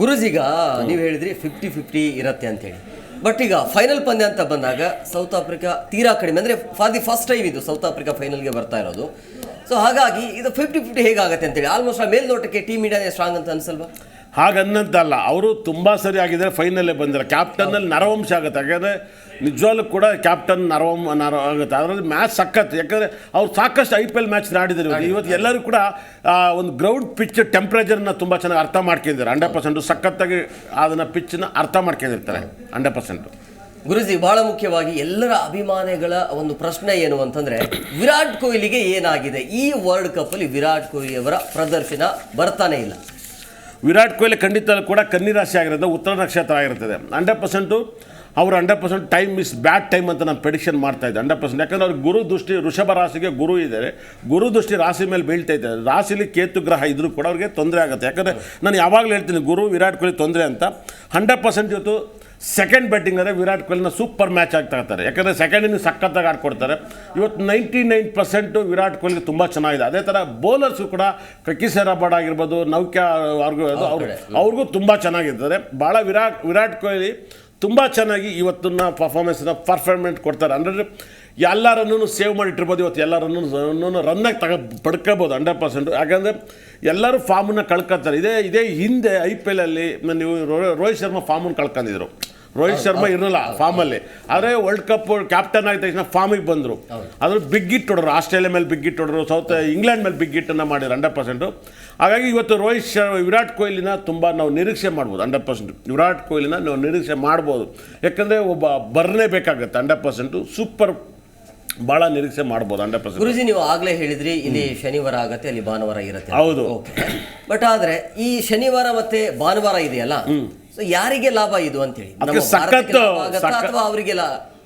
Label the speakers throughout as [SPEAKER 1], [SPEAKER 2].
[SPEAKER 1] ಗುರುಜೀಗ ನೀವು ಹೇಳಿದ್ರಿ fifty fifty ಇರತ್ತೆ ಅಂತೇಳಿ. ಬಟ್ ಈಗ ಫೈನಲ್ ಪಂದ್ಯ ಅಂತ ಬಂದಾಗ ಸೌತ್ ಆಫ್ರಿಕಾ ತೀರಾ ಕಡಿಮೆ ಅಂದರೆ ಫಾರ್ ದಿ ಫಸ್ಟ್ ಟೈಮ್ ಇದು ಸೌತ್ ಆಫ್ರಿಕಾ ಫೈನಲ್ಗೆ ಬರ್ತಾ ಇರೋದು. ಸೊ ಹಾಗಾಗಿ ಇದು ಫಿಫ್ಟಿ ಫಿಫ್ಟಿ ಹೇಗಾಗತ್ತೆ ಅಂತೇಳಿ ಆಲ್ಮೋಸ್ಟ್ ಆ ಮೇಲ್ನೋಟಕ್ಕೆ ಟೀಮ್ ಇಂಡಿಯಾನೇ ಸ್ಟ್ರಾಂಗ್ ಅಂತ ಅನ್ಸಲ್ವಾ?
[SPEAKER 2] ಹಾಗನ್ನಂತಲ್ಲ ಅವರು ತುಂಬ ಸರಿ ಆಗಿದ್ದಾರೆ ಫೈನಲ್ಲೇ ಬಂದಿಲ್ಲ ಕ್ಯಾಪ್ಟನ್ನಲ್ಲಿ ನರವಂಶ ಆಗುತ್ತೆ. ಯಾಕಂದರೆ ನಿಜವಾಗ್ಲೂ ಕೂಡ ಕ್ಯಾಪ್ಟನ್ ನರವಂ ನರ ಆಗುತ್ತೆ. ಅದರಲ್ಲಿ ಮ್ಯಾಚ್ ಸಖತ್. ಯಾಕಂದರೆ ಅವ್ರು ಸಾಕಷ್ಟು ಐ ಪಿ ಎಲ್ ಮ್ಯಾಚ್ ಆಡಿದ್ದಾರೆ ಇವತ್ತು. ಇವತ್ತು ಎಲ್ಲರೂ ಕೂಡ ಒಂದು ಗ್ರೌಂಡ್ ಪಿಚ್ ಟೆಂಪ್ರೇಚರ್ನ ತುಂಬ ಚೆನ್ನಾಗಿ ಅರ್ಥ ಮಾಡ್ಕೊಂಡಿದ್ದಾರೆ. ಹಂಡ್ರೆಡ್ ಪರ್ಸೆಂಟು ಸಖತ್ತಾಗಿ ಅದನ್ನು ಪಿಚ್ಚನ್ನ ಅರ್ಥ ಮಾಡ್ಕೊಂಡಿರ್ತಾರೆ. ಹಂಡ್ರೆಡ್ ಪರ್ಸೆಂಟು
[SPEAKER 1] ಗುರುಜಿ ಬಹಳ ಮುಖ್ಯವಾಗಿ ಎಲ್ಲರ ಅಭಿಮಾನಿಗಳ ಒಂದು ಪ್ರಶ್ನೆ ಏನು ಅಂತಂದ್ರೆ ವಿರಾಟ್ ಕೊಹ್ಲಿಗೆ ಏನಾಗಿದೆ? ಈ ವರ್ಲ್ಡ್ ಕಪ್ ಅಲ್ಲಿ ವಿರಾಟ್ ಕೊಹ್ಲಿ ಅವರ ಪ್ರದರ್ಶನ ಬರ್ತಾನೆ ಇಲ್ಲ.
[SPEAKER 2] ವಿರಾಟ್ ಕೊಹ್ಲಿ ಖಂಡಿತ ಕೂಡ ಕನ್ನಿ ರಾಶಿ ಆಗಿರೋದು, ಉತ್ತರ ನಕ್ಷತ್ರ ಆಗಿರ್ತದೆ. ಹಂಡ್ರೆಡ್ ಪರ್ಸೆಂಟು ಅವರು hundred percent time is bad time ಅಂತ ನಾನು ಪ್ರೆಡಿಕ್ಷನ್ ಮಾಡ್ತಾ ಇದ್ದೆ, ಹಂಡ್ರೆಡ್ ಪರ್ಸೆಂಟ್. ಯಾಕಂದ್ರೆ ಅವ್ರಿಗೆ ಗುರು ದೃಷ್ಟಿ ಋಷಭ ರಾಶಿಗೆ ಗುರು ಇದ್ದಾರೆ. ಗುರು ದೃಷ್ಟಿ ರಾಶಿ ಮೇಲೆ ಬೀಳ್ತಾ ಇದ್ದಾರೆ. ರಾಶಿಲಿ ಕೇತು ಗ್ರಹ ಇದ್ರೂ ಕೂಡ ಅವ್ರಿಗೆ ತೊಂದರೆ ಆಗುತ್ತೆ. ಯಾಕಂದರೆ ನಾನು ಯಾವಾಗಲೂ ಹೇಳ್ತೀನಿ, ಗುರು ವಿರಾಟ್ ಕೊಹ್ಲಿ ತೊಂದರೆ ಅಂತ. ಹಂಡ್ರೆಡ್ ಪರ್ಸೆಂಟ್ ಇವತ್ತು ಸೆಕೆಂಡ್ ಬ್ಯಾಟಿಂಗ್ ಅಂದರೆ ವಿರಾಟ್ ಕೊಹ್ಲಿನ ಸೂಪರ್ ಮ್ಯಾಚ್ ಆಗಿ ತಗೋತಾರೆ. ಯಾಕಂದರೆ ಸೆಕೆಂಡ್ ಇನ್ನಿಂಗ್ ಸಖತ್ತಾಗಿ ಆಡ್ಕೊಡ್ತಾರೆ. ಇವತ್ತು ninety nine percent Virat Kohli ತುಂಬ ಚೆನ್ನಾಗಿದೆ. ಅದೇ ಥರ ಬೌಲರ್ಸು ಕೂಡ ಕಕಿಸೆರಾಬಾಡ್ ಆಗಿರ್ಬೋದು ನೌಕ್ಯ ಅವ್ರಿಗೂ ಅವ್ರು ಅವ್ರಿಗೂ ತುಂಬ ಚೆನ್ನಾಗಿರ್ತಾರೆ ಭಾಳ ವಿರಾಟ್ ವಿರಾಟ್ ಕೊಹ್ಲಿ ತುಂಬ ಚೆನ್ನಾಗಿ ಇವತ್ತನ್ನ ಪರ್ಫಾರ್ಮೆನ್ಸ್ನ ಪರ್ಫಾರ್ಮೆಂಟ್ ಕೊಡ್ತಾರೆ. ಅಂದರೆ ಎಲ್ಲರನ್ನೂ ಸೇವ್ ಮಾಡಿಟ್ಟಿರ್ಬೋದು ಇವತ್ತು ಎಲ್ಲರನ್ನೂ ರನ್ನಾಗಿ ತಗ ಪಡ್ಕೋಬೋದು ಹಂಡ್ರೆಡ್ ಪರ್ಸೆಂಟ್ ಯಾಕಂದರೆ ಎಲ್ಲರೂ ಫಾರ್ಮನ್ನು ಕಳ್ಕೊತಾರೆ. ಇದೇ ಇದೇ ಹಿಂದೆ ಐ ಪಿ ಎಲಲ್ಲಿ ನೀವು ರೋಹಿತ್ ಶರ್ಮಾ ಫಾರ್ಮನ್ನು ಕಳ್ಕೊಂಡಿದ್ರು. ರೋಹಿತ್ ಶರ್ಮಾ ಇರಲಿಲ್ಲ ಫಾರ್ಮಲ್ಲಿ ಆದರೆ ವರ್ಲ್ಡ್ ಕಪ್ ಕ್ಯಾಪ್ಟನ್ ಆಗಿದ ತಕ್ಷಣ ಫಾರ್ಮಿಗೆ ಬಂದರು. ಅದ್ರ ಬಿಗ್ ಹಿಟ್ ಹೊಡೋರು ಆಸ್ಟ್ರೇಲಿಯಾ ಮೇಲೆ ಬಿಗ್ ಹಿಟ್ ಹೊಡೋರು ಸೌತ್ ಇಂಗ್ಲೆಂಡ್ ಮೇಲೆ ಬಿಗ್ ಹಿಟ್ಟನ್ನು ಮಾಡಿದ್ರು ಹಂಡ್ರೆಡ್ ಪರ್ಸೆಂಟು ಹಾಗಾಗಿ ಇವತ್ತು ರೋಹಿತ್ ಶರ್ಮಾ ವಿರಾಟ್ ಕೊಹ್ಲಿನ ತುಂಬ ನಾವು ನಿರೀಕ್ಷೆ ಮಾಡ್ಬೋದು ಹಂಡ್ರೆಡ್ ಪರ್ಸೆಂಟ್ ವಿರಾಟ್ ಕೊಹ್ಲಿನ ನಾವು ನಿರೀಕ್ಷೆ ಮಾಡ್ಬೋದು. ಯಾಕಂದರೆ ಒಬ್ಬ ಬರಲೇಬೇಕಾಗತ್ತೆ ಹಂಡ್ರೆಡ್ ಪರ್ಸೆಂಟು ಸೂಪರ್ ಭಾಳ ನಿರೀಕ್ಷೆ ಮಾಡ್ಬೋದು ಹಂಡ್ರೆಡ್ ಪರ್ಸೆಂಟ್
[SPEAKER 1] ಗುರುಜಿ ನೀವು ಆಗ್ಲೇ ಹೇಳಿದ್ರಿ ಇಲ್ಲಿ ಶನಿವಾರ ಆಗತ್ತೆ ಅಲ್ಲಿ ಭಾನುವಾರ ಇರುತ್ತೆ
[SPEAKER 2] ಹೌದು.
[SPEAKER 1] ಬಟ್ ಆದ್ರೆ ಈ ಶನಿವಾರ ಮತ್ತೆ ಭಾನುವಾರ ಇದೆಯಲ್ಲ? ಸೊ ಯಾರಿಗೆ ಲಾಭ ಇದು
[SPEAKER 2] ಅಂತ
[SPEAKER 1] ಹೇಳಿ
[SPEAKER 2] ಸಖತ್ತು-
[SPEAKER 1] ಅಥವಾ ಅವರಿಗೆ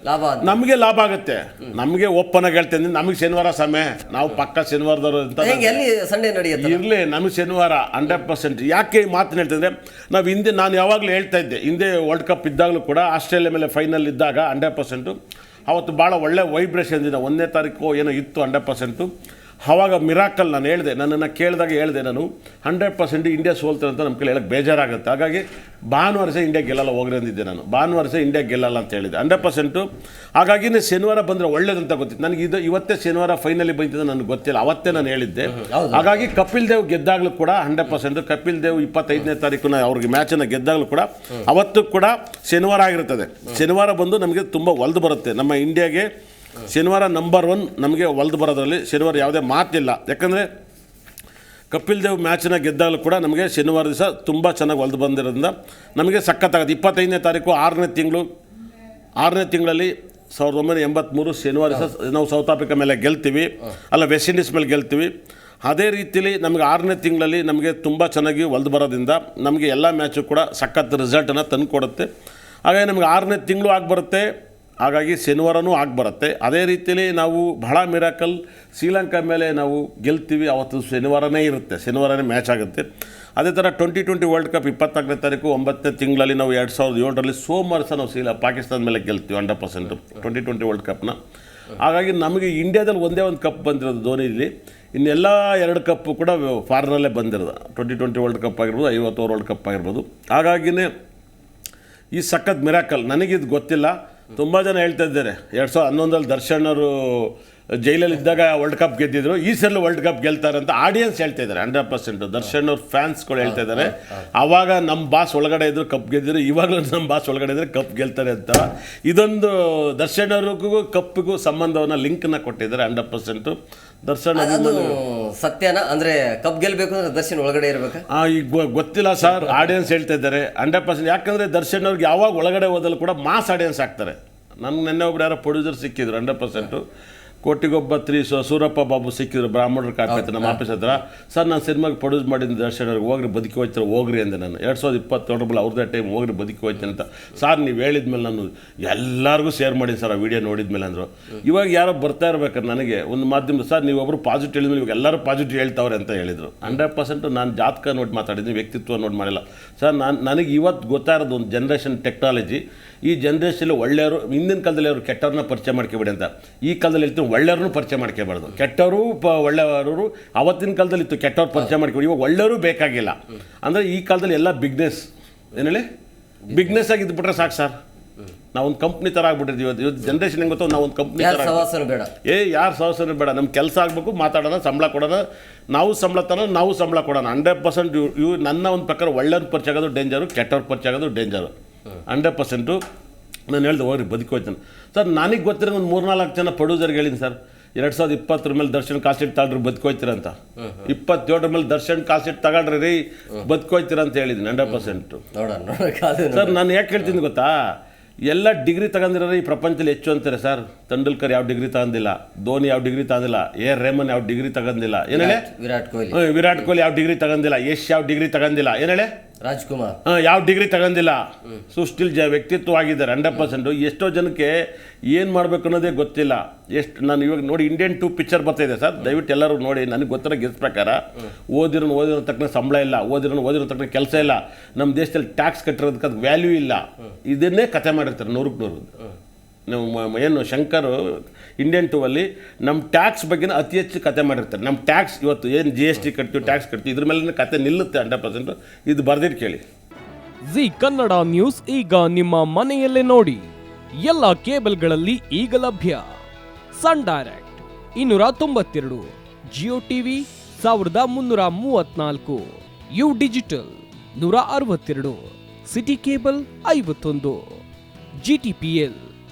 [SPEAKER 1] ಲಾಭ
[SPEAKER 2] ನಮಗೆ ಲಾಭ ಆಗುತ್ತೆ. ನಮಗೆ ಒಪ್ಪನ ಹೇಳ್ತೇನೆ ನಮಗೆ ಶನಿವಾರ ಸಮಯ ನಾವು ಪಕ್ಕ ಶನಿವಾರದವರು ಅಂತ
[SPEAKER 1] ಎಲ್ಲಿ ಸಂಡೇ ನಡೆಯುತ್ತೆ
[SPEAKER 2] ಇರಲಿ ನಮಗೆ ಶನಿವಾರ ಹಂಡ್ರೆಡ್ ಪರ್ಸೆಂಟ್ ಯಾಕೆ ಈ ಮಾತನ್ನ ಹೇಳ್ತಂದ್ರೆ ನಾವು ಹಿಂದೆ ನಾನು ಯಾವಾಗಲೂ ಹೇಳ್ತಾ ಇದ್ದೆ ಹಿಂದೆ ವರ್ಲ್ಡ್ ಕಪ್ ಇದ್ದಾಗಲೂ ಕೂಡ ಆಸ್ಟ್ರೇಲಿಯಾ ಮೇಲೆ ಫೈನಲ್ ಇದ್ದಾಗ ಹಂಡ್ರೆಡ್ ಪರ್ಸೆಂಟು ಅವತ್ತು ಭಾಳ ಒಳ್ಳೆ ವೈಬ್ರೇಷನ್ ದಿನ. ಒಂದನೇ ತಾರೀಕು ಏನೋ ಇತ್ತು ಹಂಡ್ರೆಡ್ ಪರ್ಸೆಂಟು ಆವಾಗ ಮಿರಾಕಲ್ ನಾನು ಹೇಳಿದೆ ನನ್ನನ್ನು ಕೇಳಿದಾಗ ಹೇಳಿದೆ ನಾನು ಹಂಡ್ರೆಡ್ ಪರ್ಸೆಂಟ್ ಇಂಡಿಯಾ ಸೋಲ್ತಾರೆ ಅಂತ ನಮ್ಮ ಕೈಲಿ ಹೇಳಕ್ಕೆ ಬೇಜಾರಾಗುತ್ತೆ. ಹಾಗಾಗಿ ಭಾನುವಾರ ಸಹ ಇಂಡಿಯಾ ಗೆಲ್ಲಲ್ಲ ಹೋಗ್ರೆ ಅಂದಿದ್ದೆ ನಾನು. ಭಾನುವಾರ ಸಹ ಇಂಡಿಯಾ ಗೆಲ್ಲಲ್ಲ ಅಂತ ಹೇಳಿದೆ ಹಂಡ್ರೆಡ್ ಪರ್ಸೆಂಟು ಹಾಗಾಗಿನೇ ಶನಿವಾರ ಬಂದರೆ ಒಳ್ಳೇದಂತ ಗೊತ್ತಿತ್ತು. ನನಗೆ ಇದು ಇವತ್ತೇ ಶನಿವಾರ ಫೈನಲಿ ಬಂದಿದ್ದು ನನಗೆ ಗೊತ್ತಿಲ್ಲ. ಅವತ್ತೇ ನಾನು ಹೇಳಿದ್ದೆ. ಹಾಗಾಗಿ ಕಪಿಲ್ ದೇವ್ ಗೆದ್ದಾಗಲೂ ಕೂಡ ಹಂಡ್ರೆಡ್ ಪರ್ಸೆಂಟ್ ಕಪಿಲ್ ದೇವ್ ಇಪ್ಪತ್ತೈದನೇ ತಾರೀಕು ಅವ್ರಿಗೆ ಮ್ಯಾಚನ್ನು ಗೆದ್ದಾಗಲೂ ಕೂಡ ಅವತ್ತು ಕೂಡ ಶನಿವಾರ ಆಗಿರ್ತದೆ ಶನಿವಾರ ಬಂದು ನಮಗೆ ತುಂಬ ಒಲ್ದು ಬರುತ್ತೆ. ನಮ್ಮ ಇಂಡಿಯಾಗೆ ಶನಿವಾರ ನಂಬರ್ ಒನ್ ನಮಗೆ ಒಲ್ದು ಬರೋದ್ರಲ್ಲಿ ಶನಿವಾರ ಯಾವುದೇ ಮಾತಿಲ್ಲ. ಯಾಕಂದರೆ ಕಪಿಲ್ ದೇವ್ ಮ್ಯಾಚನ್ನ ಗೆದ್ದಾಗಲೂ ಕೂಡ ನಮಗೆ ಶನಿವಾರ ದಿವಸ ತುಂಬ ಚೆನ್ನಾಗಿ ಒಲ್ದು ಬಂದಿರೋದ್ರಿಂದ ನಮಗೆ ಸಖತ್ತಾಗುತ್ತೆ. ಇಪ್ಪತ್ತೈದನೇ ತಾರೀಕು ಆರನೇ ತಿಂಗಳು, ಆರನೇ ತಿಂಗಳಲ್ಲಿ ಸಾವಿರದ ಒಂಬೈನೂರ ಎಂಬತ್ತ್ಮೂರು ಶನಿವಾರ ದಿವಸ ನಾವು ಸೌತ್ ಆಫ್ರಿಕಾ ಮೇಲೆ ಗೆಲ್ತೀವಿ. ಅಲ್ಲ ವೆಸ್ಟ್ ಇಂಡೀಸ್ ಮೇಲೆ ಗೆಲ್ತೀವಿ. ಅದೇ ರೀತಿಯಲ್ಲಿ ನಮಗೆ ಆರನೇ ತಿಂಗಳಲ್ಲಿ ನಮಗೆ ತುಂಬ ಚೆನ್ನಾಗಿ ಒಲ್ದು ಬರೋದ್ರಿಂದ ನಮಗೆ ಎಲ್ಲ ಮ್ಯಾಚು ಕೂಡ ಸಖತ್ ರಿಸಲ್ಟನ್ನು ತಂದು ಕೊಡುತ್ತೆ ಹಾಗಾಗಿ ನಮಗೆ ಆರನೇ ತಿಂಗಳು ಆಗಿ ಬರುತ್ತೆ ಹಾಗಾಗಿ ಶನಿವಾರನೂ ಆಗಿಬರುತ್ತೆ. ಅದೇ ರೀತಿಯಲ್ಲಿ ನಾವು ಬಹಳ ಮಿರಾಕಲ್ ಶ್ರೀಲಂಕಾ ಮೇಲೆ ನಾವು ಗೆಲ್ತೀವಿ. ಅವತ್ತು ಶನಿವಾರನೇ ಇರುತ್ತೆ. ಶನಿವಾರನೇ ಮ್ಯಾಚ್ ಆಗುತ್ತೆ. ಅದೇ ಥರ ಟ್ವೆಂಟಿ ಟ್ವೆಂಟಿ ವರ್ಲ್ಡ್ ಕಪ್ ಇಪ್ಪತ್ನಾಲ್ಕನೇ ತಾರೀಕು ಒಂಬತ್ತನೇ ತಿಂಗಳಲ್ಲಿ ನಾವು ಎರಡು ಸಾವಿರದ ಏಳರಲ್ಲಿ ಸೋಮವಾರ ಸಹ ನಾವು ಶ್ರೀಲ ಪಾಕಿಸ್ತಾನ ಮೇಲೆ ಗೆಲ್ತೀವಿ hundred percent. Twenty twenty world ಕಪ್ನ ಹಾಗಾಗಿ ನಮಗೆ ಇಂಡಿಯಾದಲ್ಲಿ ಒಂದೇ ಒಂದು ಕಪ್ ಬಂದಿರೋದು ಧೋನಿಲಿ. ಇನ್ನೆಲ್ಲ ಎರಡು ಕಪ್ಪು ಕೂಡ ಫಾರಿನಲ್ಲೇ ಬಂದಿರೋದು. ಟ್ವೆಂಟಿ ಟ್ವೆಂಟಿ ವರ್ಲ್ಡ್ ಕಪ್ ಆಗಿರ್ಬೋದು, ಐವತ್ತು ವರ್ಲ್ಡ್ ಕಪ್ ಆಗಿರ್ಬೋದು. ಹಾಗಾಗಿನೇ ಈ ಸಖತ್ ಮಿರಾಕಲ್, ನನಗಿದು ಗೊತ್ತಿಲ್ಲ. ತುಂಬ ಜನ ಹೇಳ್ತಾ ಇದ್ದಾರೆ. ಎರಡು ಸಾವಿರದ ಹನ್ನೊಂದರಲ್ಲಿ ದರ್ಶನ್ ಅವರು ಜೈಲಲ್ಲಿ ಇದ್ದಾಗ ವರ್ಲ್ಡ್ ಕಪ್ ಗೆದ್ದಿದ್ರು ಈ ಸಲ ವರ್ಲ್ಡ್ ಕಪ್ ಗೆಲ್ತಾರೆ ಅಂತ ಆಡಿಯನ್ಸ್ ಹೇಳ್ತಾ ಇದ್ದಾರೆ ಹಂಡ್ರೆಡ್ ಪರ್ಸೆಂಟ್ ದರ್ಶನ್ ಅವ್ರ ಫ್ಯಾನ್ಸ್ಗಳು ಹೇಳ್ತಾ ಇದ್ದಾರೆ. ಆವಾಗ ನಮ್ಮ ಬಾಸ್ ಒಳಗಡೆ ಇದ್ರು ಕಪ್ ಗೆದ್ದಿದ್ರು ಇವಾಗಲೂ ನಮ್ಮ ಬಾಸ್ ಒಳಗಡೆ ಇದ್ರೆ ಕಪ್ ಗೆಲ್ತಾರೆ ಅಂತ. ಇದೊಂದು ದರ್ಶನ್ ಅವ್ರಿಗೂ ಕಪ್ಪಿಗೂ ಸಂಬಂಧವನ್ನು ಲಿಂಕ್ನ ಕೊಟ್ಟಿದ್ದಾರೆ ಹಂಡ್ರೆಡ್ ಪರ್ಸೆಂಟು ದರ್ಶನ್
[SPEAKER 1] ಸತ್ಯನ? ಅಂದ್ರೆ ಕಪ್ ಗೆಲ್ಬೇಕು ಅಂದ್ರೆ ದರ್ಶನ್ ಒಳಗಡೆ ಇರಬೇಕು?
[SPEAKER 2] ಈಗ ಗೊತ್ತಿಲ್ಲ ಸರ್ ಆಡಿಯನ್ಸ್ ಹೇಳ್ತಾ ಇದ್ದಾರೆ ಹಂಡ್ರೆಡ್ ಪರ್ಸೆಂಟ್ ಯಾಕಂದರೆ ದರ್ಶನ್ ಅವ್ರಿಗೆ ಯಾವಾಗ ಒಳಗಡೆ ಹೋದಲ್ಲೂ ಕೂಡ ಮಾಸ್ ಆಡಿಯನ್ಸ್ ಆಗ್ತಾರೆ. ನನ್ನ ನೆನ್ನೆ ಒಬ್ರು ಯಾರೋ ಪ್ರೊಡ್ಯೂಸರ್ ಸಿಕ್ಕಿದ್ರು hundred percent Kotigobba three so Soorappa Babu ಸಿಕ್ಕಿದ್ರು ಬ್ರಾಹ್ಮಣರ ಕಾಪೈತೆ ನಮ್ಮ ಆಫೀಸ್ ಹತ್ರ. ಸರ್ ನಾನು ಸಿನಿಮಾಗೆ ಪ್ರೊಡ್ಯೂಸ್ ಮಾಡಿದ ದರ್ಶನ ಹೋಗ್ರಿ ಬದುಕಿ ಹೋಯ್ತಾರೆ ಹೋಗ್ರಿ ಅಂದೆ ನಾನು. ಎರಡು ಸಾವಿರದ ಇಪ್ಪತ್ತೇಳರಲ್ಲಿ ಅವ್ರದ್ದೇ ಟೈಮ್ ಹೋಗ್ರಿ ಬದುಕಿ ಹೋಯ್ತೇನೆ ಅಂತ. ಸರ್ ನೀವು ಹೇಳಿದ ಮೇಲೆ ನಾನು ಎಲ್ಲರಿಗೂ ಶೇರ್ ಮಾಡೀನಿ ಸರ್ ಆ ವಿಡಿಯೋ ನೋಡಿದ ಮೇಲೆ ಅಂದರು. ಇವಾಗ ಯಾರೋ ಬರ್ತಾ ಇರ್ಬೇಕಾದ್ರೆ ನನಗೆ ಒಂದು ಮಾಧ್ಯಮ ಸರ್ ನೀವು ಒಬ್ಬರು ಪಾಸಿಟಿವ್ ಹೇಳಿದ್ಮೇಲೆ ಇವಾಗ ಎಲ್ಲರೂ ಪಾಸಿಟಿವ್ ಹೇಳ್ತಾವ್ರೆ ಅಂತ ಹೇಳಿದರು. ಹಂಡ್ರೆಡ್ ಪರ್ಸೆಂಟ್ ನಾನು ಜಾತಕ ನೋಡಿ ಮಾತಾಡಿದ್ದೀನಿ ವ್ಯಕ್ತಿತ್ವ ನೋಡಿ ಮಾಡಿಲ್ಲ. ಸರ್ ನಾನು ನನಗೆ ಇವತ್ತು ಗೊತ್ತಾಗಿರೋದು ಒಂದು ಜನ್ರೇಷನ್ ಟೆಕ್ನಾಲಜಿ ಈ ಜನ್ರೇಷನಲ್ಲಿ ಒಳ್ಳೆಯವರು ಹಿಂದಿನ ಕಾಲದಲ್ಲಿ ಅವರು ಕೆಟ್ಟವ್ರನ್ನ ಪರಿಚಯ ಮಾಡ್ಕೊಬಿಡಿ ಅಂತ. ಈ ಕಾಲದಲ್ಲಿ ಹೇಳ್ತೀನಿ ಒಳ್ಳೆಯವ್ರನ್ನೂ ಪರಿಚಯ ಮಾಡ್ಕೋಬಾರ್ದು ಕೆಟ್ಟವರು ಪ ಒಳ್ಳೆಯವರು ಅವತ್ತಿನ ಕಾಲದಲ್ಲಿ ಇತ್ತು ಕೆಟ್ಟವ್ರು ಪರಿಚಯ ಮಾಡ್ಕೊಂಡು ಇವಾಗ ಒಳ್ಳೆಯವರು ಬೇಕಾಗಿಲ್ಲ. ಅಂದರೆ ಈ ಕಾಲದಲ್ಲಿ ಎಲ್ಲ ಬಿಗ್ನೆಸ್ ಏನು ಹೇಳಿ ಬಿಗ್ನೆಸ್ ಆಗಿ ಇದ್ಬಿಟ್ರೆ ಸಾಕು ಸರ್. ನಾವು ಒಂದು ಕಂಪ್ನಿ ಥರ ಆಗ್ಬಿಟ್ಟಿದ್ವಿ. ಇವತ್ತು ಇವತ್ತು ಜನ್ರೇಷನ್ ಹೆಂಗೆ ಗೊತ್ತೋ ನಾವು ಒಂದು ಕಂಪ್ನಿ ಥರ
[SPEAKER 1] ಬೇಡ.
[SPEAKER 2] ಏ ಯಾರು ಸಹಸನ ಬೇಡ. ನಮ್ಮ ಕೆಲಸ ಆಗಬೇಕು ಮಾತಾಡೋಣ ಸಂಬಳ ಕೊಡೋಣ. ನಾವು ಸಂಬಳ ತರೋ ನಾವು ಸಂಬಳ ಕೊಡೋಣ. ಹಂಡ್ರೆಡ್ ಪರ್ಸೆಂಟ್ ಇವ್ ನನ್ನ ಒಂದು ಪ್ರಕಾರ ಒಳ್ಳೆಯವ್ರ ಪರಿಚಯ ಆಗೋದು ಡೇಂಜರು ಕೆಟ್ಟವ್ರ ಪರಿಚಯ ಆಗೋದು ಡೇಂಜರು ಹಂಡ್ರೆಡ್ ಪರ್ಸೆಂಟು ನಾನು ಹೇಳ್ದೆ ಹೋಗ್ರಿ ಬದುಕೋಯ್ತಾನೆ ಸರ್ ನನಗೆ ಗೊತ್ತಿರೋ ಒಂದು ಮೂರ್ನಾಲ್ಕು ಜನ ಪ್ರೊಡ್ಯೂಸರ್ಗೆ ಹೇಳಿನಿ ಸರ್. ಎರಡು ಸಾವಿರದ ಇಪ್ಪತ್ತರ ಮೇಲೆ ದರ್ಶನ್ ಕಾಸೆಟ್ ತಗೊಳ್ರಿ ಬದುಕೋಯ್ತೀರಂತ ಇಪ್ಪತ್ತೇಳರ ಮೇಲೆ ದರ್ಶನ್ ಕಾಸೆಟ್ ತಗೊಳ್ರಿ ರೀ ಬದುಕೋಯ್ತೀರ ಅಂತ ಹೇಳಿದ್ದೀನಿ ಹಂಡ್ರೆಡ್ ಪರ್ಸೆಂಟು ಸರ್ ನಾನು ಯಾಕೆ ಹೇಳ್ತೀನಿ ಗೊತ್ತಾ? ಎಲ್ಲ ಡಿಗ್ರಿ ತಗೊಂಡಿರೋರು ಈ ಪ್ರಪಂಚದಲ್ಲಿ ಹೆಚ್ಚು ಅಂತಾರೆ ಸರ್. ತೆಂಡೂಲ್ಕರ್ ಯಾವ ಡಿಗ್ರಿ ತಗೊಂಡಿಲ್ಲ ಧೋನಿ ಯಾವ ಡಿಗ್ರಿ ತಗೊಂಡಿಲ್ಲ ಎ ರೇಮನ್ ಯಾವ ಡಿಗ್ರಿ ತಗೊಂಡಿಲ್ಲ. ಏನೇಳೆ
[SPEAKER 1] ವಿರಾಟ್ ಕೊಹ್ಲಿ.
[SPEAKER 2] ವಿರಾಟ್ ಕೊಹ್ಲಿ ಯಾವ ಡಿಗ್ರಿ ತಗೊಂಡಿಲ್ಲ ಯಶ್ ಯಾವ ಡಿಗ್ರಿ ತಗೊಂಡಿಲ್ಲ. ಏನು ಹೇಳಿ
[SPEAKER 1] ರಾಜ್ಕುಮಾರ್.
[SPEAKER 2] ಯಾವ ಡಿಗ್ರಿ ತಗೊಂಡಿಲ್ಲ. ಸೊ ಸ್ಟಿಲ್ ಜ ವ್ಯಕ್ತಿತ್ವ ಆಗಿದ್ದಾರೆ ಹಂಡ್ರೆಡ್ ಪರ್ಸೆಂಟು ಎಷ್ಟೋ ಜನಕ್ಕೆ ಏನು ಮಾಡಬೇಕು ಅನ್ನೋದೇ ಗೊತ್ತಿಲ್ಲ. ಎಷ್ಟು, ನಾನು ಇವಾಗ ನೋಡಿ ಇಂಡಿಯನ್ ಟೂ ಪಿಕ್ಚರ್ ಬರ್ತಾಯಿದೆ ಸರ್. ದಯವಿಟ್ಟು ಎಲ್ಲರೂ ನೋಡಿ, ನನಗೆ ಗೊತ್ತಿರೋ ಗೆಸ್ ಪ್ರಕಾರ ಓದಿರೋ ಓದಿರೋ ತಕ್ಕನ ಸಂಬಳ ಇಲ್ಲ, ಓದಿರೋನು ಓದಿರೋ ತಕ್ಕನ ಕೆಲಸ ಇಲ್ಲ. ನಮ್ಮ ದೇಶದಲ್ಲಿ ಟ್ಯಾಕ್ಸ್ ಕಟ್ಟಿರೋದಕ್ಕೆ ಅದು ವ್ಯಾಲ್ಯೂ ಇಲ್ಲ. ಇದನ್ನೇ ಕತೆ ಮಾಡಿರ್ತಾರೆ ನೂರಕ್ಕೆ ನೂರು. ಏನು ಶಂಕರ್ ಇಂಡಿಯನ್ ಟೂ ಅಲ್ಲಿ ನಮ್ಮ ಟ್ಯಾಕ್ಸ್ ಬಗ್ಗೆನೇ ಅತಿ ಹೆಚ್ಚು ಕತೆ ಮಾಡಿರ್ತಾರೆ. ನಮ್ಮ ಟ್ಯಾಕ್ಸ್ ಇವತ್ತು ಏನು ಜಿ ಎಸ್ ಟಿ ಕಟ್ತೀವಿ ಟ್ಯಾಕ್ಸ್ ಕಟ್ತೀವಿ, ಇದ್ರ ಮೇಲೆ ಕತೆ ನಿಲ್ಲುತ್ತೆ ಹಂಡ್ರೆಡ್ ಪರ್ಸೆಂಟು ಇದು ಬರ್ದಿಟ್ಟು ಕೇಳಿ.
[SPEAKER 3] ಜಿ ಕನ್ನಡ ನ್ಯೂಸ್ ಈಗ ನಿಮ್ಮ ಮನೆಯಲ್ಲೇ ನೋಡಿ. ಎಲ್ಲ ಕೇಬಲ್ಗಳಲ್ಲಿ ಈಗ ಲಭ್ಯ. ಸನ್ ಡೈರೆಕ್ಟ್ ಇನ್ನೂರ ತೊಂಬತ್ತೆರಡು ಜಿಯೋ ಟಿವಿ ಸಾವಿರದ ಮುನ್ನೂರ ಮೂವತ್ನಾಲ್ಕು ಯು ಡಿಜಿಟಲ್ ನೂರ ಅರವತ್ತೆರಡು ಸಿಟಿ ಕೇಬಲ್ ಐವತ್ತೊಂದು ಜಿ ಟಿ ಪಿ ಎಲ್